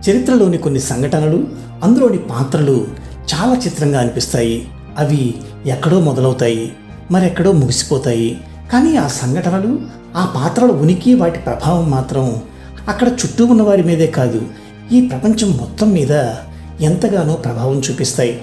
చరిత్రలోని కొన్ని సంఘటనలు అందులోని పాత్రలు చాలా చిత్రంగా అనిపిస్తాయి. అవి ఎక్కడో మొదలవుతాయి మరెక్కడో ముగిసిపోతాయి. కానీ ఆ సంఘటనలు ఆ పాత్రల ఉనికి వాటి ప్రభావం మాత్రం అక్కడ చుట్టూ ఉన్న వారి మీదే కాదు ఈ ప్రపంచం మొత్తం మీద ఎంతగానో ప్రభావం చూపిస్తాయి.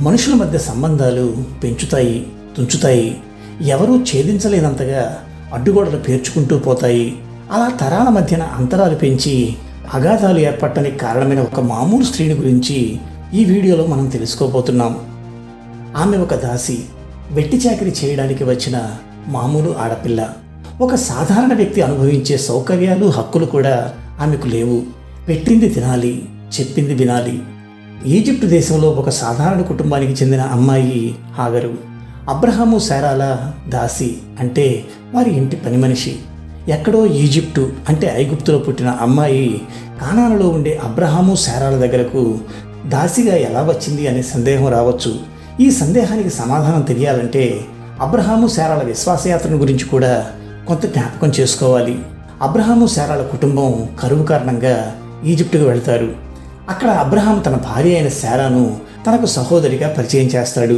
మనుషుల మధ్య సంబంధాలు పెంచుతాయి తుంచుతాయి. ఎవరూ ఛేదించలేనంతగా అడ్డుగోడలు పేర్చుకుంటూ పోతాయి. అలా తరాల మధ్యన అంతరాలు పెంచి అగాధాలు ఏర్పడటానికి కారణమైన ఒక మామూలు స్త్రీని గురించి ఈ వీడియోలో మనం తెలుసుకోబోతున్నాం. ఆమె ఒక దాసి వెట్టి చాకిరి చేయడానికి వచ్చిన మామూలు ఆడపిల్ల. ఒక సాధారణ వ్యక్తి అనుభవించే సౌకర్యాలు హక్కులు కూడా ఆమెకు లేవు. పెట్టింది తినాలి చెప్పింది వినాలి. ఈజిప్టు దేశంలో ఒక సాధారణ కుటుంబానికి చెందిన అమ్మాయి హాగరు అబ్రహాము శారాల దాసి అంటే వారి ఇంటి పని మనిషి. ఎక్కడో ఈజిప్టు అంటే ఐగుప్తులో పుట్టిన అమ్మాయి కానాలలో ఉండే అబ్రహాము శారాల దగ్గరకు దాసిగా ఎలా వచ్చింది అనే సందేహం రావచ్చు. ఈ సందేహానికి సమాధానం తెలియాలంటే అబ్రహాము శారాల విశ్వాసయాత్రను గురించి కూడా కొంత జ్ఞాపకం చేసుకోవాలి. అబ్రహాము శారాల కుటుంబం కరువు కారణంగా ఈజిప్టుకు వెళ్తారు. అక్కడ అబ్రహాం తన భార్య అయిన శారాను తనకు సహోదరిగా పరిచయం చేస్తాడు.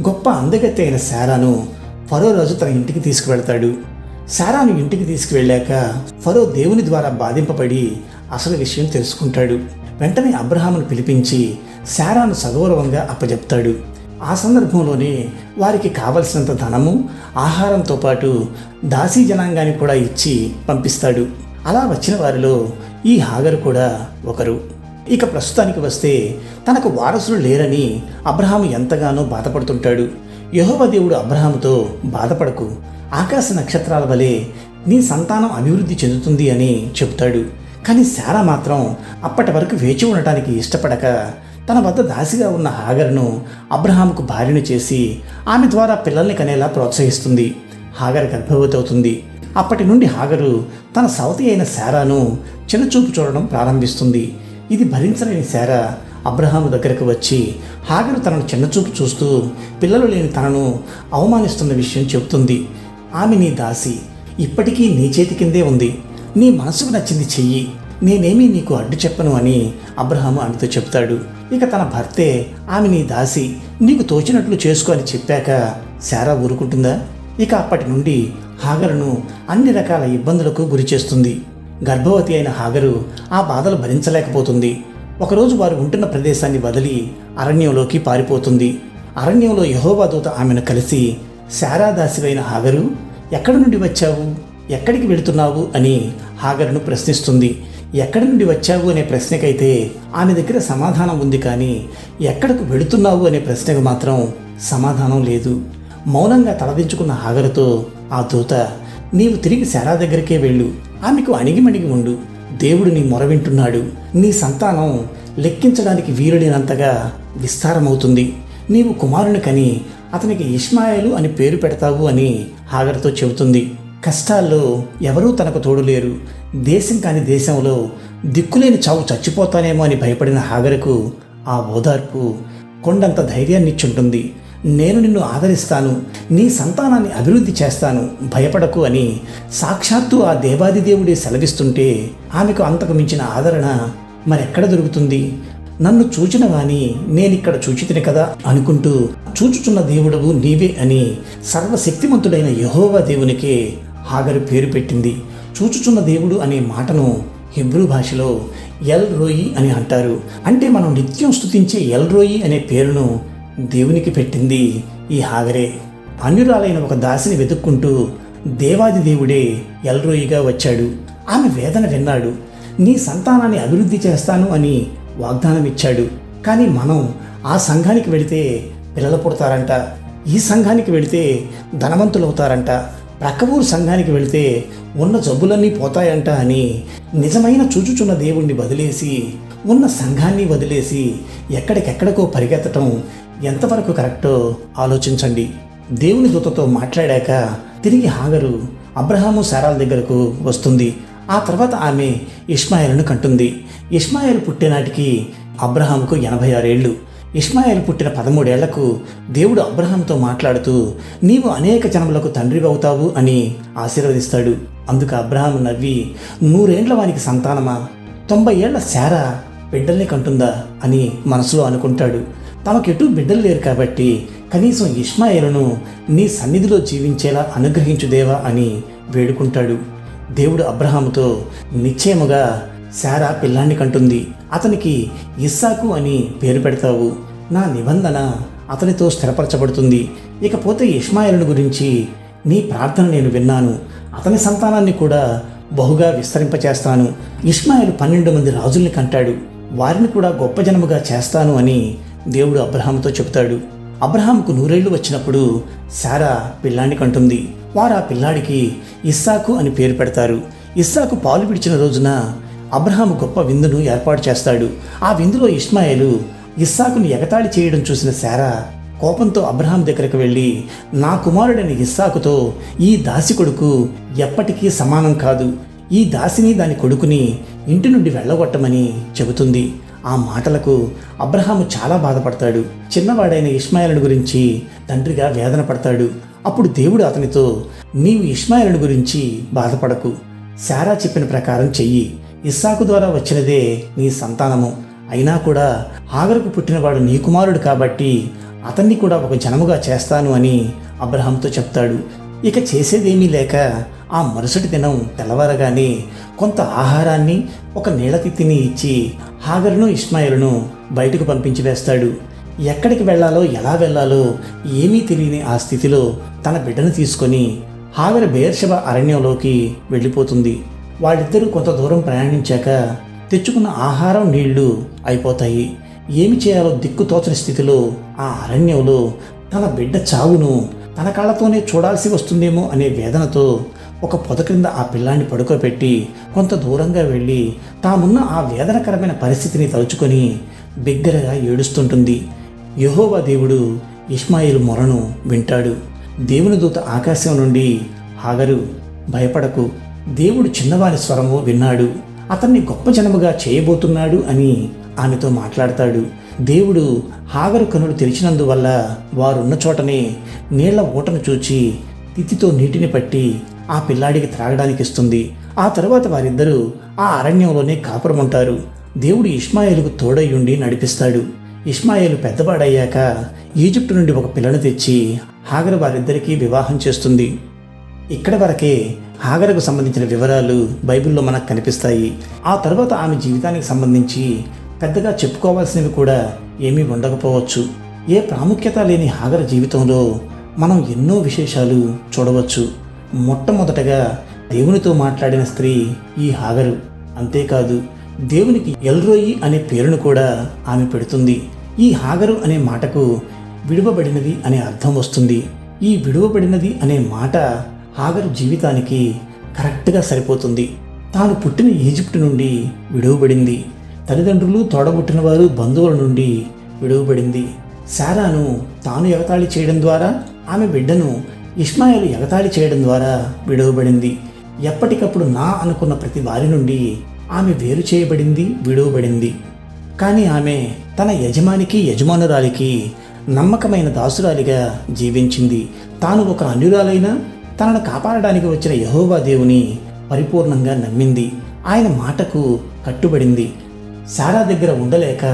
గొప్ప అందగత్తె అయిన శారాను ఫరో రాజు తన ఇంటికి తీసుకువెళ్తాడు. శారాను ఇంటికి తీసుకువెళ్ళాక ఫరో దేవుని ద్వారా బాధింపబడి అసలు విషయం తెలుసుకుంటాడు. వెంటనే అబ్రహామును పిలిపించి శారాను సగౌరవంగా అప్పజెప్తాడు. ఆ సందర్భంలోనే వారికి కావలసినంత ధనము ఆహారంతో పాటు దాసీ జనాంగాన్ని కూడా ఇచ్చి పంపిస్తాడు. అలా వచ్చిన వారిలో ఈ హాగరు కూడా ఒకరు. ఇక ప్రస్తుతానికి వస్తే తనకు వారసులు లేరని అబ్రహాము ఎంతగానో బాధపడుతుంటాడు. యహోవ దేవుడు అబ్రహాముతో బాధపడకు. ఆకాశ నక్షత్రాల వలె నీ సంతానం అభివృద్ధి చెందుతుంది అని చెబుతాడు. కానీ శారా మాత్రం అప్పటి వరకు వేచి ఉండటానికి ఇష్టపడక తన వద్ద దాసిగా ఉన్న హాగర్ను అబ్రహాముకు భార్యను చేసి ఆమె ద్వారా పిల్లల్ని కనేలా ప్రోత్సహిస్తుంది. హాగర్ గర్భవతి అవుతుంది. అప్పటి నుండి హాగరు తన సవతి అయిన శారాను చిన్నచూపు చూడడం ప్రారంభిస్తుంది. ఇది భరించలేని శారా అబ్రహాము దగ్గరకు వచ్చి హాగరు తనను చిన్నచూపు చూస్తూ పిల్లలు లేని తనను అవమానిస్తున్న విషయం చెబుతుంది. ఆమె నీ దాసి ఇప్పటికీ నీ చేతి కిందే ఉంది. నీ మనసుకు నచ్చింది చెయ్యి. నేనేమీ నీకు అడ్డు చెప్పను అని అబ్రహాము ఆమెతో చెప్తాడు. ఇక తన భర్తే ఆమె నీ దాసి నీకు తోచినట్లు చేసుకో అని చెప్పాక శారా ఊరుకుంటుందా? ఇక అప్పటి నుండి హాగరును అన్ని రకాల ఇబ్బందులకు గురి చేస్తుంది. గర్భవతి అయిన హాగరు ఆ బాధలు భరించలేకపోతుంది. ఒకరోజు వారు ఉంటున్న ప్రదేశాన్ని వదిలి అరణ్యంలోకి పారిపోతుంది. అరణ్యంలో యహోవా దూత ఆమెను కలిసి శారాదాసివైన హాగరు ఎక్కడి నుండి వచ్చావు? ఎక్కడికి వెళుతున్నావు? అని హాగరును ప్రశ్నిస్తుంది. ఎక్కడి నుండి వచ్చావు? అనే ప్రశ్నకైతే ఆమె దగ్గర సమాధానం ఉంది కానీ ఎక్కడకు వెళుతున్నావు? అనే ప్రశ్నకు మాత్రం సమాధానం లేదు. మౌనంగా తలదించుకున్న హాగరుతో ఆ దూత నీవు తిరిగి శారా దగ్గరికే వెళ్ళు. ఆమెకు అణిగిమణిగి ఉండు. దేవుడు నీ మొర వింటున్నాడు. నీ సంతానం లెక్కించడానికి వీలులేనంతగా విస్తారమవుతుంది. నీవు కుమారుని కని అతనికి ఇష్మాయేలు అని పేరు పెడతావు అని హాగర్తో చెబుతుంది. కష్టాల్లో ఎవరూ తనకు తోడు లేరు దేశం కాని దేశంలో దిక్కులేని చావు చచ్చిపోతానేమో అని భయపడిన హాగరకు ఆ ఓదార్పు కొండంత ధైర్యాన్ని ఇచ్చుంటుంది నేను నిన్ను ఆదరిస్తాను నీ సంతానాన్ని అభివృద్ధి చేస్తాను భయపడకు అని సాక్షాత్తు ఆ దేవాది దేవుడే సెలవిస్తుంటే ఆమెకు అంతకు మించిన ఆదరణ మరెక్కడ దొరుకుతుంది? నన్ను చూచిన వాని నేనిక్కడ చూచితిని కదా అనుకుంటూ చూచుచున్న దేవుడవు నీవే అని సర్వశక్తిమంతుడైన యహోవా దేవునికే హాగరు పేరు పెట్టింది. చూచుచున్న దేవుడు అనే మాటను హిబ్రూ భాషలో ఎల్ రోయి అని అంటారు. అంటే మనం నిత్యం స్థుతించే ఎల్ రోయి అనే పేరును దేవునికి పెట్టింది ఈ హాగరే. అన్యురాలైన ఒక దాసిని వెతుక్కుంటూ దేవాది దేవుడే ఎల్రోయిగా వచ్చాడు. ఆమె వేదన విన్నాడు. నీ సంతానాన్ని అభివృద్ధి చేస్తాను అని వాగ్దానం ఇచ్చాడు కానీ మనం ఆ సంఘానికి వెళితే పిల్లలు పుడతారంట. ఈ సంఘానికి వెళితే ధనవంతులవుతారంట. ప్రక్క ఊరు సంఘానికి వెళితే ఉన్న జబ్బులన్నీ పోతాయంట అని నిజమైన చూచుచున్న దేవుణ్ణి వదిలేసి ఉన్న సంఘాన్ని వదిలేసి ఎక్కడికెక్కడికో పరిగెత్తటం ఎంతవరకు కరెక్టో ఆలోచించండి. దేవుని దూతతో మాట్లాడాక తిరిగి హాగరు అబ్రహాము సారాల దగ్గరకు వస్తుంది. ఆ తర్వాత ఆమె ఇష్మాయిల్ను కంటుంది. ఇస్మాయిల్ పుట్టినాటికి అబ్రహాంకు ఎనభై ఆరేళ్ళు ఇస్మాయిల్ పుట్టిన పదమూడేళ్ళకు దేవుడు అబ్రహాంతో మాట్లాడుతూ నీవు అనేక జనములకు తండ్రి అవుతావు అని ఆశీర్వదిస్తాడు. అందుకు అబ్రహాం నవ్వి నూరేండ్ల వానికి సంతానమా? తొంభై ఏళ్ళ శారా బిడ్డల్ని కంటుందా? అని మనసులో అనుకుంటాడు. తమకెటూ బిడ్డలు లేరు కాబట్టి కనీసం ఇష్మాయిలను నీ సన్నిధిలో జీవించేలా అనుగ్రహించుదేవా అని వేడుకుంటాడు. దేవుడు అబ్రహాముతో నిశ్చయముగా శారా పిల్లాన్ని కంటుంది. అతనికి ఇస్సాకు అని పేరు పెడతావు. నా నిబంధన అతనితో స్థిరపరచబడుతుంది. ఇకపోతే ఇష్మాయిలను గురించి నీ ప్రార్థన నేను విన్నాను. అతని సంతానాన్ని కూడా బహుగా విస్తరింపచేస్తాను. ఇష్మాయిలు పన్నెండు మంది రాజుల్ని కంటాడు. వారిని కూడా గొప్ప జనముగా చేస్తాను అని దేవుడు అబ్రహాముతో చెబుతాడు. అబ్రహాంకు నూరేళ్ళు వచ్చినప్పుడు శారా పిల్లాన్ని కంటుంది. వారు ఆ పిల్లాడికి ఇస్సాకు అని పేరు పెడతారు. ఇస్సాకు పాలు పిడిచిన రోజున అబ్రహాము గొప్ప విందును ఏర్పాటు చేస్తాడు. ఆ విందులో ఇస్మాయిలు ఇస్సాకును ఎగతాళి చేయడం చూసిన శారా కోపంతో అబ్రహాం దగ్గరకు వెళ్ళి నా కుమారుడైన ఇస్సాకుతో ఈ దాసి కొడుకు ఎప్పటికీ సమానం కాదు. ఈ దాసిని దాని కొడుకుని ఇంటి నుండి వెళ్ళగొట్టమని చెబుతుంది. ఆ మాటలకు అబ్రహాము చాలా బాధపడతాడు. చిన్నవాడైన ఇస్మాయిలను గురించి తండ్రిగా వేదన పడతాడు. అప్పుడు దేవుడు అతనితో నీవు ఇస్మాయిలను గురించి బాధపడకు. శారా చెప్పిన ప్రకారం చెయ్యి. ఇస్సాకు ద్వారా వచ్చినదే నీ సంతానము. అయినా కూడా హాగరుకు పుట్టినవాడు నీ కుమారుడు కాబట్టి అతన్ని కూడా ఒక జనముగా చేస్తాను అని అబ్రహాంతో చెప్తాడు. ఇక చేసేదేమీ లేక ఆ మరుసటి దినం తెల్లవారగానే కొంత ఆహారాన్ని ఒక నీళ్ళ తిత్తిని ఇచ్చి హాగరును ఇస్మాయిల్ను బయటకు పంపించి వేస్తాడు. ఎక్కడికి వెళ్ళాలో ఎలా వెళ్ళాలో ఏమీ తెలియని ఆ స్థితిలో తన బిడ్డను తీసుకొని హాగర్ బేర్షబ అరణ్యంలోకి వెళ్ళిపోతుంది. వాళ్ళిద్దరూ కొంత దూరం ప్రయాణించాక తెచ్చుకున్న ఆహారం నీళ్ళు అయిపోతాయి. ఏమి చేయాలో దిక్కు తోచని స్థితిలో ఆ అరణ్యంలో తన బిడ్డ చావును తన కాళ్ళతోనే చూడాల్సి వస్తుందేమో అనే వేదనతో ఒక పొద క్రింద ఆ పిల్లాన్ని పడుకోబెట్టి కొంత దూరంగా వెళ్ళి తామున్న ఆ వేదనకరమైన పరిస్థితిని తలుచుకొని బిగ్గరగా ఏడుస్తుంటుంది. యహోవా దేవుడు ఇస్మాయిల్ మొరను వింటాడు. దేవుని దూత ఆకాశం నుండి హాగరు భయపడకు దేవుడు చిన్నవారి స్వరము విన్నాడు. అతన్ని గొప్ప జనముగా చేయబోతున్నాడు అని ఆమెతో మాట్లాడతాడు. దేవుడు హాగరు కనులు తెరిచినందువల్ల వారున్న చోటనే నీళ్ళ ఊటను చూచి తిత్తితో నీటిని పట్టి ఆ పిల్లాడికి త్రాగడానికి ఇస్తుంది. ఆ తర్వాత వారిద్దరూ ఆ అరణ్యంలోనే కాపురం ఉంటారు దేవుడు ఇష్మాయేలుకు తోడయ్యుండి నడిపిస్తాడు. ఇష్మాయేలు పెద్దవాడయ్యాక ఈజిప్టు నుండి ఒక పిల్లను తెచ్చి హాగరు వారిద్దరికీ వివాహం చేస్తుంది. ఇక్కడ వరకే హాగరకు సంబంధించిన వివరాలు బైబిల్లో మనకు కనిపిస్తాయి. ఆ తర్వాత ఆమె జీవితానికి సంబంధించి పెద్దగా చెప్పుకోవాల్సినవి కూడా ఏమీ ఉండకపోవచ్చు. ఏ ప్రాముఖ్యత లేని హాగర జీవితంలో మనం ఎన్నో విశేషాలు చూడవచ్చు. మొట్టమొదటగా దేవునితో మాట్లాడిన స్త్రీ ఈ హాగరు. అంతేకాదు దేవునికి ఎల్రోయి అనే పేరును కూడా ఆమె పెడుతుంది. ఈ హాగరు అనే మాటకు విడువబడినది అనే అర్థం వస్తుంది. ఈ విడువబడినది అనే మాట హాగరు జీవితానికి కరెక్ట్గా సరిపోతుంది. తాను పుట్టిన ఈజిప్టు నుండి విడువబడింది. తల్లిదండ్రులు తోడబుట్టిన వారు బంధువుల నుండి విడువబడింది. శారాను తాను ఎగతాళి చేయడం ద్వారా ఆమె బిడ్డను ఇస్మాయిల్ ఎగతాళి చేయడం ద్వారా విడువబడింది. ఎప్పటికప్పుడు నా అనుకున్న ప్రతి వారి నుండి ఆమె వేరు చేయబడింది విడువబడింది. కానీ ఆమె తన యజమానికి యజమానురాలికి నమ్మకమైన దాసురాలిగా జీవించింది. తాను ఒక అన్యురాలైన తనను కాపాడడానికి వచ్చిన యహోవా దేవుని పరిపూర్ణంగా నమ్మింది. ఆయన మాటకు కట్టుబడింది. శారా దగ్గర ఉండలేక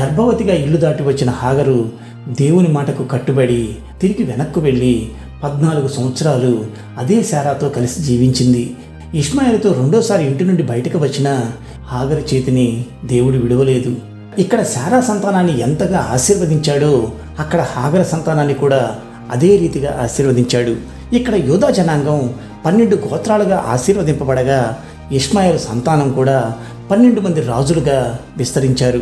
గర్భవతిగా ఇల్లు దాటి వచ్చిన హాగరు దేవుని మాటకు కట్టుబడి తిరిగి వెనక్కు వెళ్ళి పద్నాలుగు సంవత్సరాలు అదే శారాతో కలిసి జీవించింది. ఇష్మాయిల్తో రెండోసారి ఇంటి నుండి బయటకు వచ్చిన హాగరు చేతిని దేవుడు విడవలేదు. ఇక్కడ శారా సంతానాన్ని ఎంతగా ఆశీర్వదించాడో అక్కడ హాగర సంతానాన్ని కూడా అదే రీతిగా ఆశీర్వదించాడు. ఇక్కడ యోధా జనాంగం పన్నెండు గోత్రాలుగా ఆశీర్వదింపబడగా ఇష్మాయిల్ సంతానం కూడా పన్నెండు మంది రాజులుగా విస్తరించారు.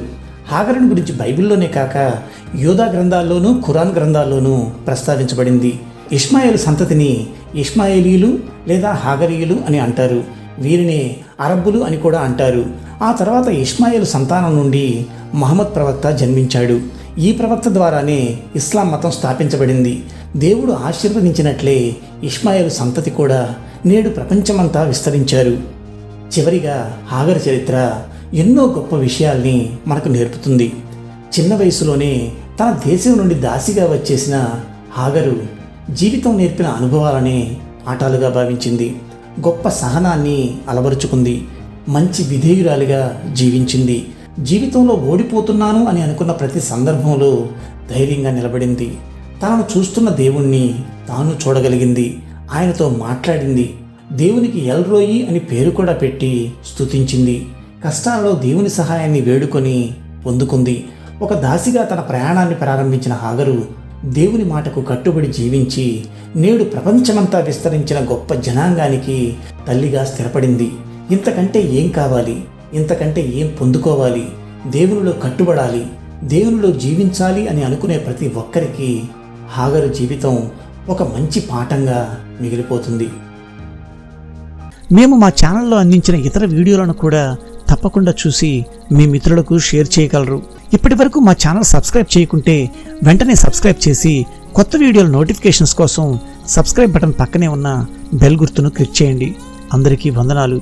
హాగరుని గురించి బైబిల్లోనే కాక యోధా గ్రంథాల్లోనూ ఖురాన్ గ్రంథాల్లోనూ ప్రస్తావించబడింది. ఇష్మాయిల్ సంతతిని ఇష్మాయిలీలు లేదా హాగరీయులు అని అంటారు. వీరిని అరబ్బులు అని కూడా అంటారు. ఆ తర్వాత ఇష్మాయిల్ సంతానం నుండి మహమ్మద్ ప్రవక్త జన్మించాడు. ఈ ప్రవక్త ద్వారానే ఇస్లాం మతం స్థాపించబడింది. దేవుడు ఆశీర్వదించినట్లే ఇష్మాయిల్ సంతతి కూడా నేడు ప్రపంచమంతా విస్తరించారు. చివరిగా హాగర్ చరిత్ర ఎన్నో గొప్ప విషయాల్ని మనకు నేర్పుతుంది. చిన్న వయసులోనే తన దేశం నుండి దాసిగా వచ్చేసిన హాగరు జీవితం నేర్పిన అనుభవాలనే ఆటాలుగా భావించింది. గొప్ప సహనాన్ని అలవరుచుకుంది. మంచి విధేయురాలిగా జీవించింది. జీవితంలో ఓడిపోతున్నాను అని అనుకున్న ప్రతి సందర్భంలో ధైర్యంగా నిలబడింది. తనను చూస్తున్న దేవుణ్ణి తాను చూడగలిగింది. ఆయనతో మాట్లాడింది. దేవునికి ఎల్రోయి అని పేరు కూడా పెట్టి స్తుతించింది. కష్టాలలో దేవుని సహాయాన్ని వేడుకొని పొందుకుంది. ఒక దాసిగా తన ప్రయాణాన్ని ప్రారంభించిన హాగరు దేవుని మాటకు కట్టుబడి జీవించి నేడు ప్రపంచమంతా విస్తరించిన గొప్ప జనాంగానికి తల్లిగా స్థిరపడింది. ఇంతకంటే ఏం కావాలి? ఇంతకంటే ఏం పొందుకోవాలి? దేవునిలో కట్టుబడాలి? దేవునిలో జీవించాలి అని అనుకునే ప్రతి ఒక్కరికి హాగరు జీవితం ఒక మంచి పాఠంగా మిగిలిపోతుంది. మేము మా ఛానల్లో అందించిన ఇతర వీడియోలను కూడా తప్పకుండా చూసి మీ మిత్రులకు షేర్ చేయగలరు. ఇప్పటి వరకు మా ఛానల్ సబ్స్క్రైబ్ చేయకుంటే వెంటనే సబ్స్క్రైబ్ చేసి కొత్త వీడియోల నోటిఫికేషన్స్ కోసం సబ్స్క్రైబ్ బటన్ పక్కనే ఉన్న బెల్ గుర్తును క్లిక్ చేయండి. అందరికీ వందనాలు.